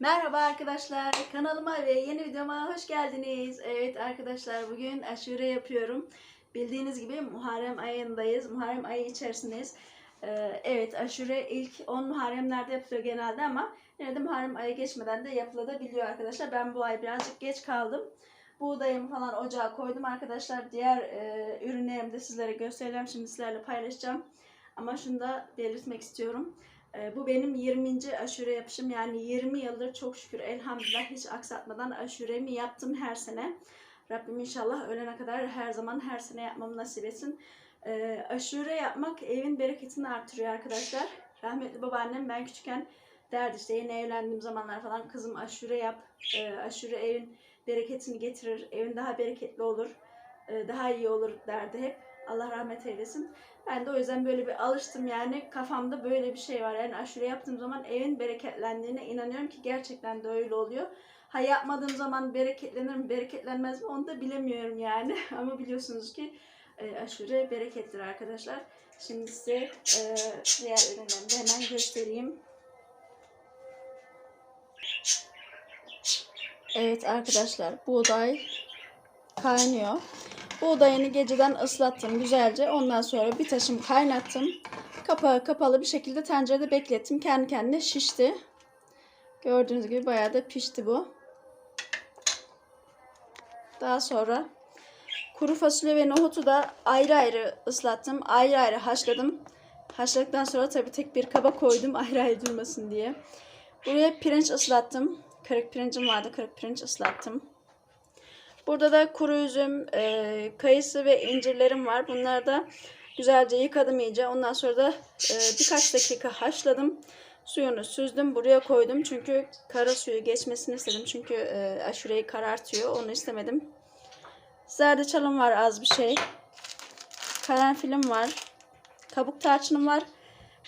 Merhaba arkadaşlar, kanalıma ve yeni videoma hoş geldiniz. Evet arkadaşlar, bugün aşure yapıyorum. Bildiğiniz gibi Muharrem ayındayız, Muharrem ayı içerisindeyiz. Ee, evet, aşure ilk 10 Muharremlerde yapılıyor genelde ama yine de Muharrem ayı geçmeden de yapılabiliyor arkadaşlar. Ben bu ay birazcık geç kaldım. Buğdayımı falan ocağa koydum arkadaşlar. Diğer e, ürünlerimi de sizlere göstereceğim. Şimdi sizlerle paylaşacağım. Ama şunu da belirtmek istiyorum. Ee, Bu benim 20. aşure yapışım. Yani 20 yıldır çok şükür elhamdülillah hiç aksatmadan aşuremi yaptım her sene. Rabbim inşallah ölene kadar her zaman her sene yapmamı nasip etsin. Ee, aşure yapmak evin bereketini artırıyor arkadaşlar. Rahmetli babaannem ben küçükken derdi işte yeni evlendiğim zamanlar falan kızım aşure yap. Ee, aşure evin bereketini getirir. Evin daha bereketli olur. Daha iyi olur derdi hep. Allah rahmet eylesin. Ben de o yüzden böyle bir alıştım yani kafamda böyle bir şey var. Yani aşure yaptığım zaman evin bereketlendiğine inanıyorum ki gerçekten de öyle oluyor. Ha yapmadığım zaman bereketlenir mi bereketlenmez mi onu da bilemiyorum yani. Ama biliyorsunuz ki e, aşure berekettir arkadaşlar. Şimdi size e, diğer ürünlerimi de hemen göstereyim. Evet arkadaşlar buğday kaynıyor. Buğdayını geceden ıslattım güzelce. Ondan sonra bir taşım kaynattım. Kapağı kapalı bir şekilde tencerede beklettim. Kendi kendine şişti. Gördüğünüz gibi bayağı da pişti bu. Daha sonra kuru fasulye ve nohutu da ayrı ayrı ıslattım. Ayrı ayrı haşladım. Haşladıktan sonra tabii tek bir kaba koydum ayrı ayrı durmasın diye. Buraya pirinç ıslattım. Kırık pirincim vardı. Kırık pirinç ıslattım. Burada da kuru üzüm, e, kayısı ve incirlerim var. Bunları da güzelce yıkadım iyice. Ondan sonra da e, birkaç dakika haşladım. Suyunu süzdüm. Buraya koydum. Çünkü kara suyu geçmesini istedim. Çünkü e, aşureyi karartıyor. Onu istemedim. Zerdeçalım var az bir şey. Karanfilim var. Kabuk tarçınım var.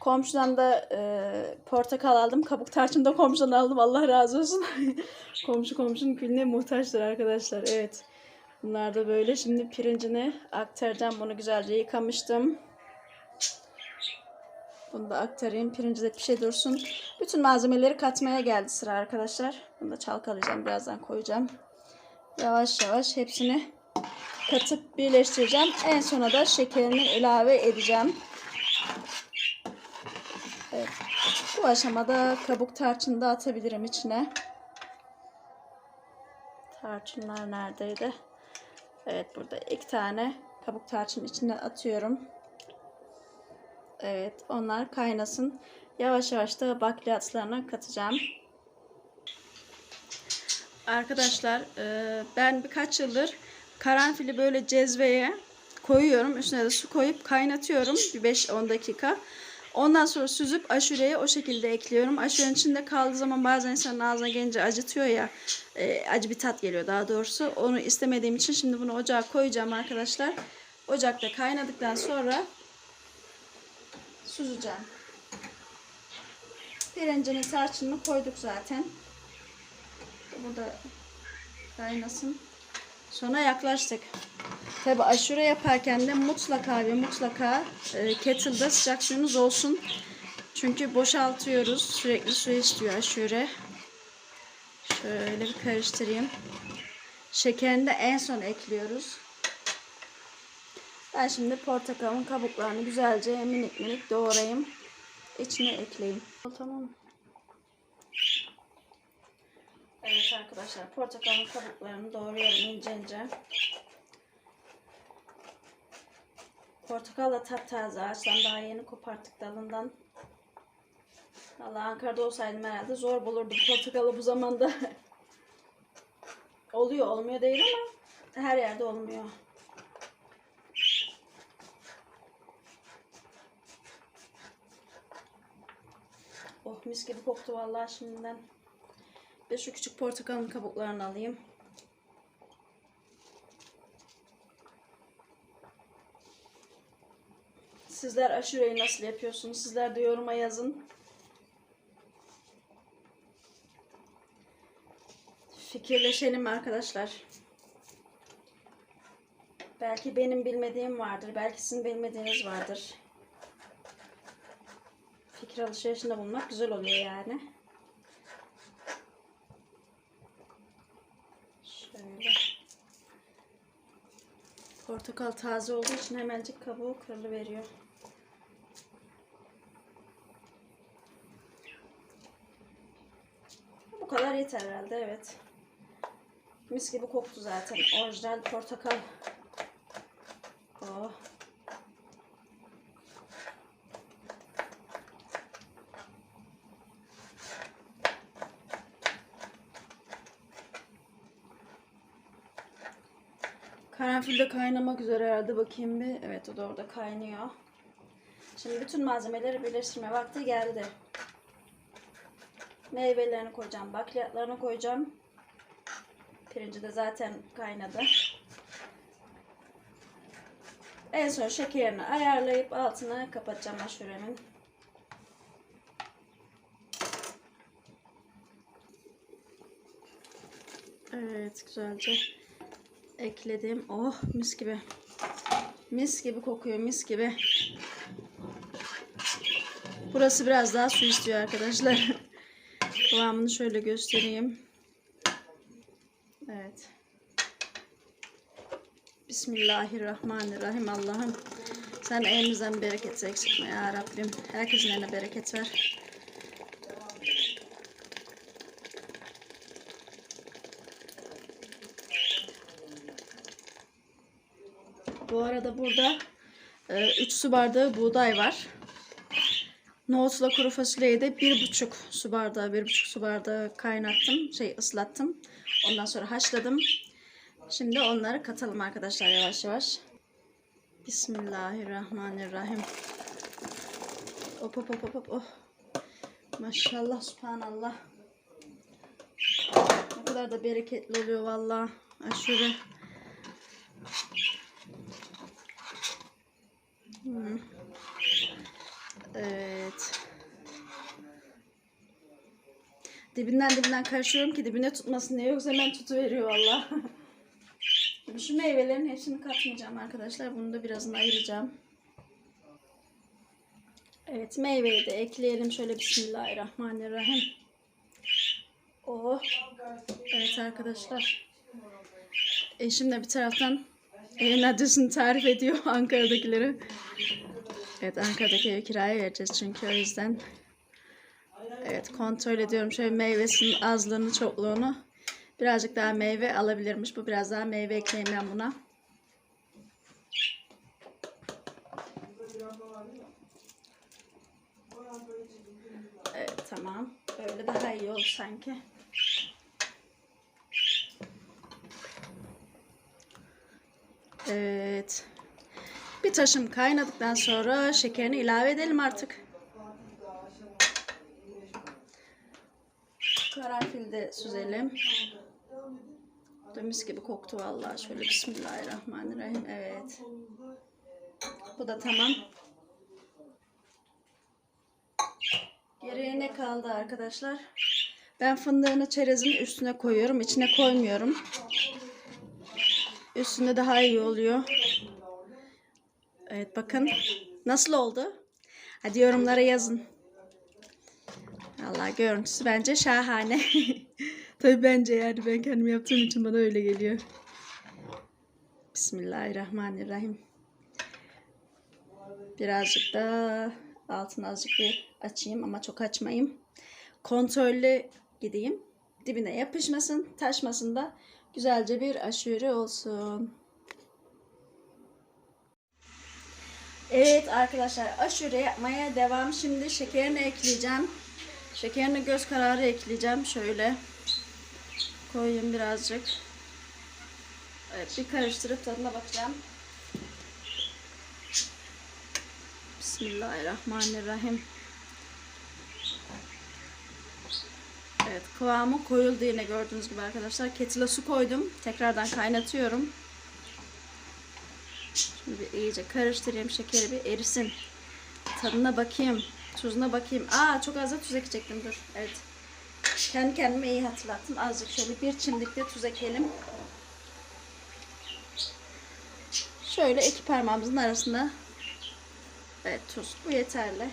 Komşudan da e, portakal aldım. Kabuk tarçını da komşudan aldım. Allah razı olsun. Komşu komşunun külüne muhtaçtır arkadaşlar. Evet. Bunlar da böyle. Şimdi pirincini aktaracağım. Bunu güzelce yıkamıştım. Bunu da aktarayım. Pirinci de pişe dursun. Bütün malzemeleri katmaya geldi sıra arkadaşlar. Bunu da çalkalayacağım. Birazdan koyacağım. Yavaş yavaş hepsini katıp birleştireceğim. En sona da şekerini ilave edeceğim. Evet. Bu aşamada kabuk tarçını da atabilirim içine. Tarçınlar neredeydi? Evet burada iki tane kabuk tarçın içine atıyorum. Evet onlar kaynasın. Yavaş yavaş da bakliyatlarına katacağım. Arkadaşlar e, ben birkaç yıldır karanfili böyle cezveye koyuyorum. Üstüne de su koyup kaynatıyorum. Bir 5-10 dakika. Ondan sonra süzüp aşureye o şekilde ekliyorum. Aşurenin içinde kaldığı zaman bazen insanın ağzına gelince acıtıyor ya. E, acı bir tat geliyor daha doğrusu. Onu istemediğim için şimdi bunu ocağa koyacağım arkadaşlar. Ocakta kaynadıktan sonra süzeceğim. Pirincini tarçınını koyduk zaten. Bu da kaynasın. Sonra yaklaştık. Tabi aşure yaparken de mutlaka ve mutlaka e, kettle'da sıcak suyunuz olsun. Çünkü boşaltıyoruz. Sürekli su istiyor aşure. Şöyle bir karıştırayım. Şekerini de en son ekliyoruz. Ben şimdi portakalın kabuklarını güzelce minik minik doğrayayım. İçine ekleyeyim. Tamam. Evet arkadaşlar portakalın kabuklarını doğruyorum ince ince. Portakal da taptaze ağaçtan daha yeni koparttık dalından. Valla Ankara'da olsaydım herhalde zor bulurdum portakalı bu zamanda. oluyor olmuyor değil ama her yerde olmuyor. Oh mis gibi koktu vallahi şimdiden. Ve şu küçük portakalın kabuklarını alayım. Sizler aşureyi nasıl yapıyorsunuz? Sizler de yoruma yazın. Fikirleşelim arkadaşlar. Belki benim bilmediğim vardır. Belki sizin bilmediğiniz vardır. Fikir alışverişinde bulunmak güzel oluyor yani. Şöyle. Portakal taze olduğu için hemencik kabuğu kırılı veriyor. Yeter herhalde evet. Mis gibi koktu zaten. Orijinal portakal. Oh. Karanfil de kaynamak üzere herhalde. Bakayım bir. Evet o da orada kaynıyor. Şimdi bütün malzemeleri birleştirme vakti geldi. Meyvelerini koyacağım. Bakliyatlarını koyacağım. Pirinci de zaten kaynadı. En son şekerini ayarlayıp altını kapatacağım aşuremin. Evet güzelce ekledim. Oh mis gibi. Mis gibi kokuyor mis gibi. Burası biraz daha su istiyor arkadaşlar. Kıvamını şöyle göstereyim. Evet. Bismillahirrahmanirrahim. Allah'ım sen elimizden bereket eksiltme ya Rabbim. Herkesin eline bereket ver. Bu arada burada 3 su bardağı buğday var. Nohutla kuru fasulyeyi de bir buçuk su bardağı, bir buçuk su bardağı kaynattım, şey ıslattım. Ondan sonra haşladım. Şimdi onları katalım arkadaşlar yavaş yavaş. Bismillahirrahmanirrahim. Hop hop hop hop hop. Oh. Maşallah, subhanallah. Ne kadar da bereketli oluyor valla. Aşure. Hmm. Evet. Dibinden dibinden karışıyorum ki dibine tutmasın diye yoksa hemen tutuveriyor valla. Şu meyvelerin hepsini katmayacağım arkadaşlar. Bunu da birazını ayıracağım. Evet meyveyi de ekleyelim. Şöyle Bismillahirrahmanirrahim. Oh. Evet arkadaşlar. Eşim de bir taraftan evin adresini tarif ediyor Ankara'dakileri. Evet Ankara'daki evi kiraya vereceğiz çünkü o yüzden. Evet kontrol ediyorum şöyle meyvesinin azlığını çokluğunu. Birazcık daha meyve alabilirmiş. Bu biraz daha meyve ekleyeyim ben buna. Evet tamam. Böyle daha iyi oldu sanki. Evet. Bir taşım kaynadıktan sonra şekerini ilave edelim artık. Karanfil de süzelim. Da mis gibi koktu vallahi. Şöyle Bismillahirrahmanirrahim. Evet. Bu da tamam. Geriye ne kaldı arkadaşlar? Ben fındığını çerezin üstüne koyuyorum. İçine koymuyorum. Üstünde daha iyi oluyor. Evet bakın. Nasıl oldu? Hadi yorumlara yazın. Allah görüntüsü bence şahane. Tabii bence yani ben kendim yaptığım için bana öyle geliyor. Bismillahirrahmanirrahim. Birazcık da altını azıcık bir açayım ama çok açmayayım. Kontrollü gideyim. Dibine yapışmasın, taşmasın da güzelce bir aşure olsun. Evet arkadaşlar aşure yapmaya devam. Şimdi şekerini ekleyeceğim. Şekerini göz kararı ekleyeceğim. Şöyle koyayım birazcık. Evet bir karıştırıp tadına bakacağım. Bismillahirrahmanirrahim. Evet kıvamı koyuldu yine gördüğünüz gibi arkadaşlar. Kettle'a su koydum. Tekrardan kaynatıyorum. Şimdi iyice karıştırayım. Şekeri bir erisin. Tadına bakayım. Tuzuna bakayım. Aa çok az da tuz ekecektim. Dur. Evet. Kendi kendime iyi hatırlattım. Azıcık şöyle bir çimdik de tuz ekelim. Şöyle iki parmağımızın arasında Evet tuz. Bu yeterli.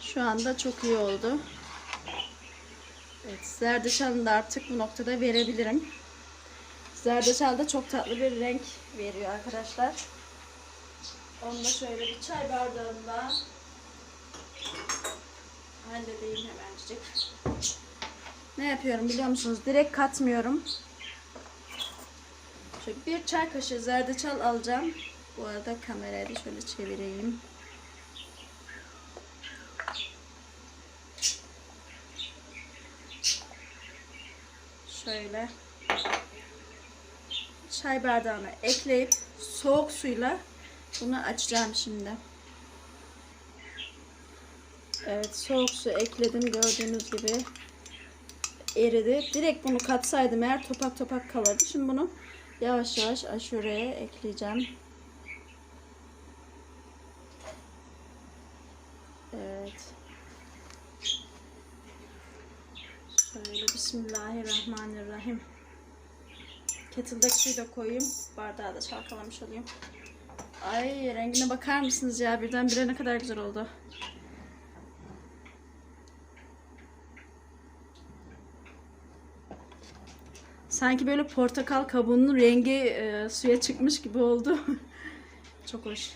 Şu anda çok iyi oldu. Evet, zerdeçalını da artık bu noktada verebilirim. Zerdeçal da çok tatlı bir renk veriyor arkadaşlar. Onu da şöyle bir çay bardağında halledeyim hemencik. Ne yapıyorum biliyor musunuz? Direkt katmıyorum. Şöyle bir çay kaşığı zerdeçal alacağım. Bu arada kamerayı da şöyle çevireyim. Şöyle çay bardağına ekleyip soğuk suyla bunu açacağım şimdi. Evet soğuk su ekledim gördüğünüz gibi eridi. Direkt bunu katsaydım eğer topak topak kalırdı. Şimdi bunu yavaş yavaş aşureye ekleyeceğim. Evet. Şöyle Bismillahirrahmanirrahim. Kettle'daki suyu da koyayım. Bardağı da çalkalamış olayım. Ay rengine bakar mısınız ya? Birdenbire ne kadar güzel oldu. Sanki böyle portakal kabuğunun rengi e, suya çıkmış gibi oldu. Çok hoş.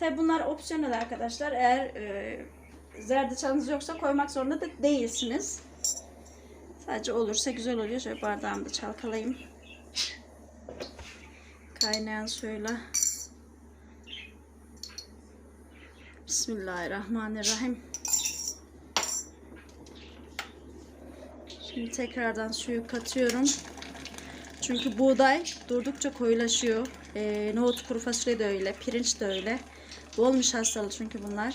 Tabi bunlar opsiyonel arkadaşlar. Eğer e, zerdeçalınız yoksa koymak zorunda da değilsiniz. Sadece olursa güzel oluyor. Şöyle bardağımı da çalkalayayım. Kaynayan suyla. Bismillahirrahmanirrahim. Şimdi tekrardan suyu katıyorum. Çünkü buğday durdukça koyulaşıyor. Ee, nohut, kuru fasulye de öyle, pirinç de öyle. Bol nişastalı çünkü bunlar.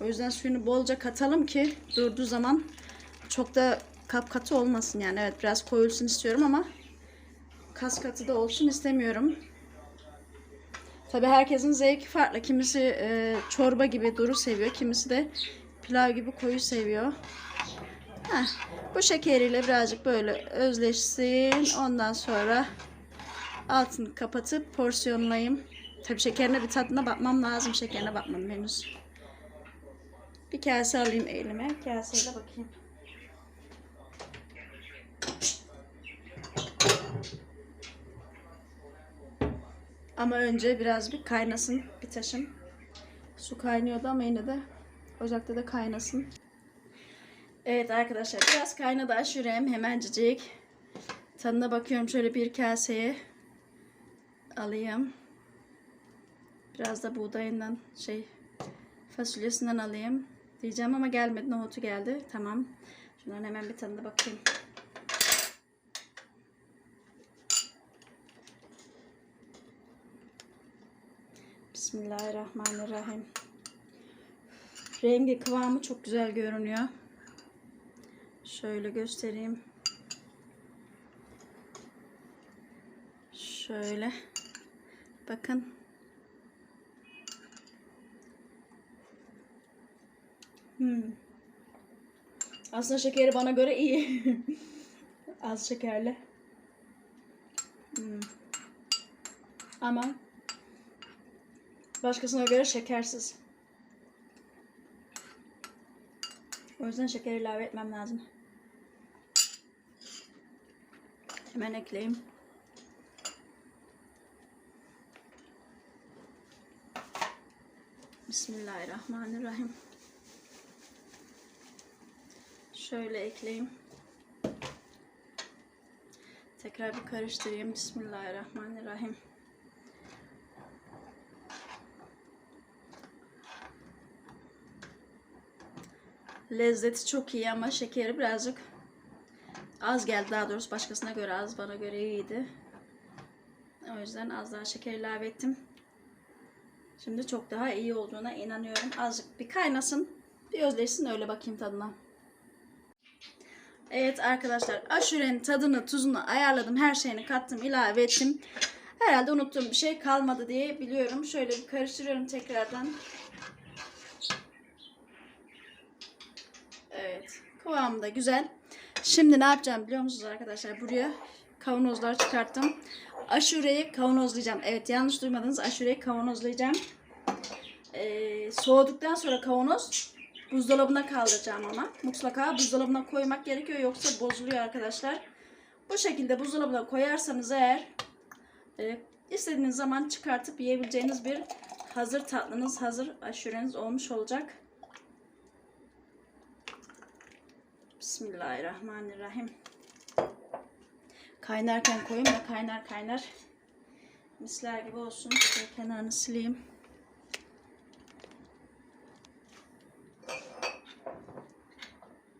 O yüzden suyunu bolca katalım ki durduğu zaman çok da kap katı olmasın yani. Evet biraz koyulsun istiyorum ama kas katı da olsun istemiyorum. Tabi herkesin zevki farklı. Kimisi e, çorba gibi duru seviyor. Kimisi de pilav gibi koyu seviyor. Heh, bu şekeriyle birazcık böyle özleşsin. Ondan sonra altını kapatıp porsiyonlayayım. Tabi şekerine bir tadına bakmam lazım. Şekerine bakmadım henüz. Bir kase alayım elime. Kaseyle bakayım. Ama önce biraz bir kaynasın bir taşım. Su kaynıyordu ama yine de ocakta da kaynasın. Evet arkadaşlar biraz kaynadı aşurem hemencik. Tadına bakıyorum şöyle bir kaseye alayım. Biraz da buğdayından şey fasulyesinden alayım diyeceğim ama gelmedi nohutu geldi. Tamam. Şunların hemen bir tadına bakayım. Bismillahirrahmanirrahim. Rengi kıvamı çok güzel görünüyor. Şöyle göstereyim. Şöyle. Bakın. Hmm. Aslında şekeri bana göre iyi. Az şekerli. Hmm. Ama başkasına göre şekersiz. O yüzden şeker ilave etmem lazım. Hemen ekleyeyim. Bismillahirrahmanirrahim. Şöyle ekleyeyim. Tekrar bir karıştırayım. Bismillahirrahmanirrahim. Lezzeti çok iyi ama şekeri birazcık az geldi. Daha doğrusu başkasına göre az, bana göre iyiydi. O yüzden az daha şeker ilave ettim. Şimdi çok daha iyi olduğuna inanıyorum. Azıcık bir kaynasın, bir özleşsin öyle bakayım tadına. Evet arkadaşlar aşurenin tadını tuzunu ayarladım. Her şeyini kattım ilave ettim. Herhalde unuttuğum bir şey kalmadı diye biliyorum. Şöyle bir karıştırıyorum tekrardan. Evet kıvamı da güzel. Şimdi ne yapacağım biliyor musunuz arkadaşlar? Buraya kavanozlar çıkarttım. Aşureyi kavanozlayacağım. Evet yanlış duymadınız. Aşureyi kavanozlayacağım. Ee, soğuduktan sonra kavanoz Buzdolabına kaldıracağım ama. Mutlaka buzdolabına koymak gerekiyor yoksa bozuluyor arkadaşlar. Bu şekilde buzdolabına koyarsanız eğer e, istediğiniz zaman çıkartıp yiyebileceğiniz bir hazır tatlınız, hazır aşureniz olmuş olacak. Bismillahirrahmanirrahim. Kaynarken koyun da kaynar kaynar. Misler gibi olsun. Şöyle kenarını sileyim.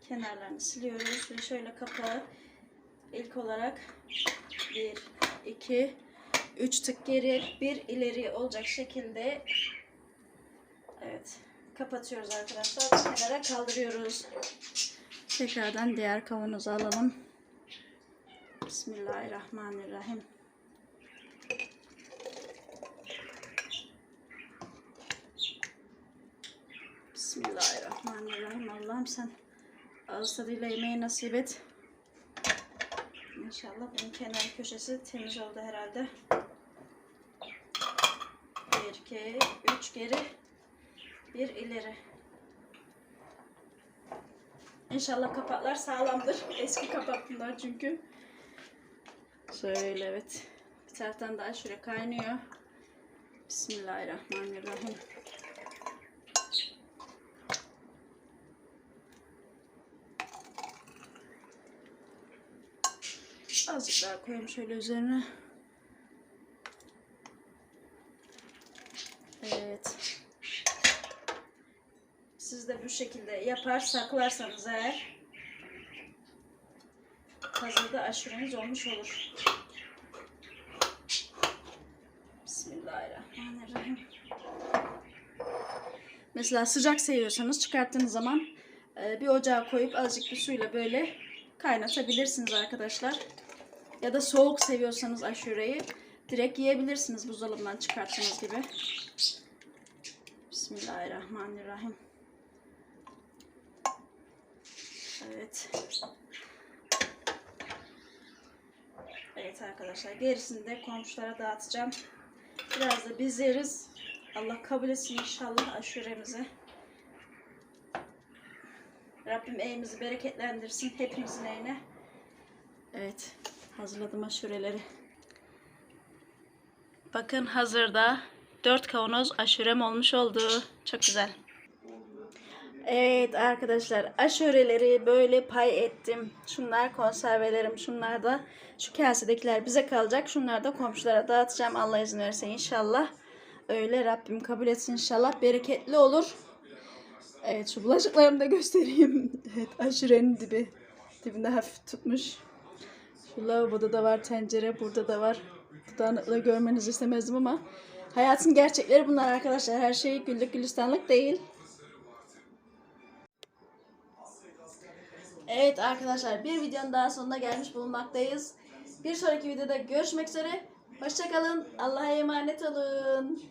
Kenarlarını siliyoruz ve şöyle kapağı ilk olarak 1, 2, 3 tık geri, bir ileri olacak şekilde evet kapatıyoruz arkadaşlar. Kenara kaldırıyoruz. Tekrardan diğer kavanozu alalım. Bismillahirrahmanirrahim. Bismillahirrahmanirrahim. Allah'ım sen ağız tadıyla yemeği nasip et. İnşallah bunun kenar köşesi temiz oldu herhalde. Bir, iki, üç geri, bir ileri. İnşallah kapaklar sağlamdır. Eski kapak bunlar çünkü. Şöyle evet. Bir taraftan daha şöyle kaynıyor. Bismillahirrahmanirrahim. Azıcık daha koyayım şöyle üzerine. Evet. Siz de bu şekilde yapar saklarsanız eğer hazırda aşureniz olmuş olur. Bismillahirrahmanirrahim. Mesela sıcak seviyorsanız çıkarttığınız zaman e, bir ocağa koyup azıcık bir suyla böyle kaynatabilirsiniz arkadaşlar. Ya da soğuk seviyorsanız aşureyi direkt yiyebilirsiniz buzdolabından çıkarttığınız gibi. Bismillahirrahmanirrahim. Evet. Evet arkadaşlar gerisini de komşulara dağıtacağım. Biraz da biz yeriz. Allah kabul etsin inşallah aşuremizi. Rabbim evimizi bereketlendirsin hepimizin evine. Evet hazırladım aşureleri. Bakın hazırda 4 kavanoz aşurem olmuş oldu. Çok güzel. Evet arkadaşlar aşureleri böyle pay ettim. Şunlar konservelerim. Şunlar da şu kasedekiler bize kalacak. Şunlar da komşulara dağıtacağım. Allah izin verirse inşallah. Öyle Rabbim kabul etsin inşallah. Bereketli olur. Evet şu bulaşıklarımı da göstereyim. Evet aşurenin dibi. Dibinde hafif tutmuş. Lavaboda da var tencere. Burada da var. Bu dağınıklığı görmenizi istemezdim ama hayatın gerçekleri bunlar arkadaşlar. Her şey güllük gülistanlık değil. Evet arkadaşlar bir videonun daha sonuna gelmiş bulunmaktayız. Bir sonraki videoda görüşmek üzere. Hoşçakalın. Allah'a emanet olun.